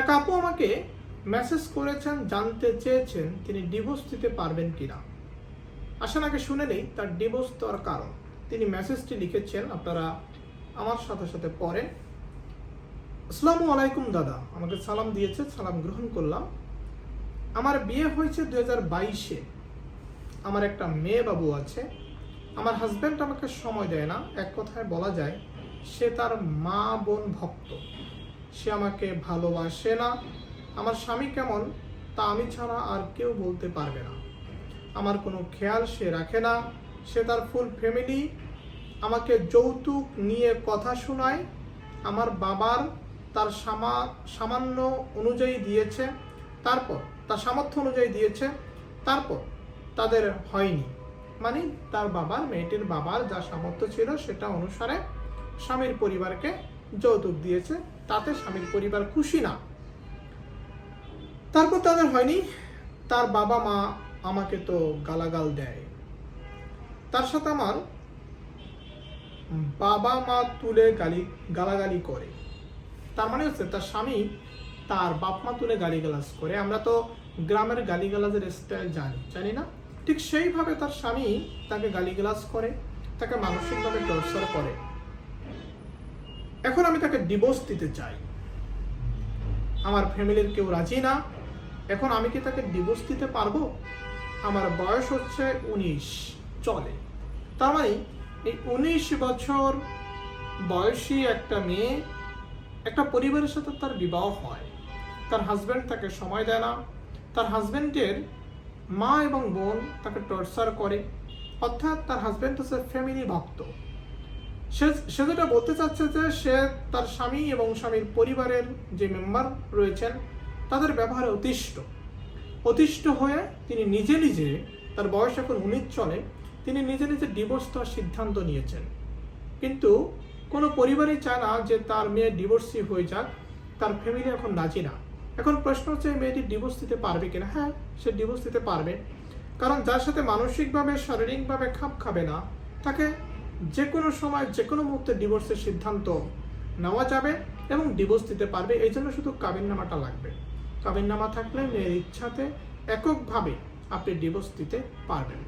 এক আপু আমাকে মেসেজ করেছেন, জানতে চেয়েছেন, তিনি ডিভোর্স দিতে পারবেন কিনা। আসেন আগে শুনে নেই, তার ডিভোর্স দেওয়ার কারণ। তিনি মেসেজটি লিখেছেন, আপনারা আমার সাথে সাথে পড়েন। আসসালামু আলাইকুম, দাদা। আমাকে সালাম দিয়েছে, সালাম গ্রহণ করলাম। আমার বিয়ে হয়েছে দু হাজার বাইশে। আমার একটা মেয়ে বাবু আছে। আমার হাজব্যান্ড আমাকে সময় দেয় না। এক কথায় বলা যায়, সে তার মা বোন ভক্ত। সে আমাকে ভালোবাসে না। আমার স্বামী কেমন তা আমি ছাড়া আর কেউ বলতে পারবে না। আমার কোনো খেয়াল সে রাখে না। সে তার ফুল ফ্যামিলি আমাকে যৌতুক নিয়ে কথা শোনায়। আমার বাবার তার সামা, সামান্য অনুযায়ী দিয়েছে। তারপর, তার সামর্থ্য অনুযায়ী দিয়েছে। তারপর, তাদের হয়নি। মানে তার বাবার, মেয়েটির বাবার যা সামর্থ্য ছিল সেটা অনুসারে স্বামীর পরিবারকে যৌতুক দিয়েছে। তাতে স্বামীর পরিবার খুশি না। তারপর তাদের হয়নি। তার বাবা মা আমাকে তো গালাগাল দেয়। তার সাথে আমার বাবা মা তুলে গালি, গালাগালি করে। তার মানে হচ্ছে তার স্বামী তার বাপ মা তুলে গালিগালাজ করে। আমরা তো গ্রামের গালিগালাজের স্টাইল জানি জানি না? ঠিক সেইভাবে তার স্বামী তাকে গালিগালাজ করে, তাকে মানসিকভাবে টর্চার করে। এখন আমি তাকে ডিভোর্স দিতে চাই। আমার ফ্যামিলির কেউ রাজি না। এখন আমি কি তাকে ডিভোর্স দিতে পারব? আমার বয়স হচ্ছে উনিশ। চলে। তার মানে এই উনিশ বছর বয়সী একটা মেয়ে একটা পরিবারের সাথে তার বিবাহ হয়। তার হাজব্যান্ড তাকে সময় দেয় না। তার হাজব্যান্ডের মা এবং বোন তাকে টর্চার করে। অর্থাৎ তার হাজব্যান্ড হচ্ছে ফ্যামিলি ভক্ত। সে সে যেটা বলতে চাচ্ছে যে সে তার স্বামী এবং স্বামীর পরিবারের যে মেম্বার রয়েছেন, তাদের ব্যবহারে অতিষ্ঠ। অতিষ্ঠ হয়ে তিনি নিজে নিজে, তার বয়স এখন উনিশ চলে, তিনি নিজে নিজে ডিভোর্স দেওয়ার সিদ্ধান্ত নিয়েছেন। কিন্তু কোনো পরিবারই চায় না যে তার মেয়ে ডিভোর্সি হয়ে যাক, তার ফ্যামিলি এখন রাজি না এখন প্রশ্ন হচ্ছে মেয়েটি ডিভোর্স দিতে পারবে কিনা? হ্যাঁ সে ডিভোর্স দিতে পারবে। কারণ যার সাথে মানসিকভাবে, শারীরিকভাবে খাপ খাবে না, তাকে যে কোনো সময় যে কোনো মুহূর্তে ডিভোর্সের সিদ্ধান্ত নেওয়া যাবে এবং ডিভোর্স দিতে পারবে। এই জন্য শুধু কাবিননামাটা লাগবে। কাবিননামা থাকলে মেয়ের ইচ্ছাতে এককভাবে আপনি ডিভোর্স দিতে পারবেন।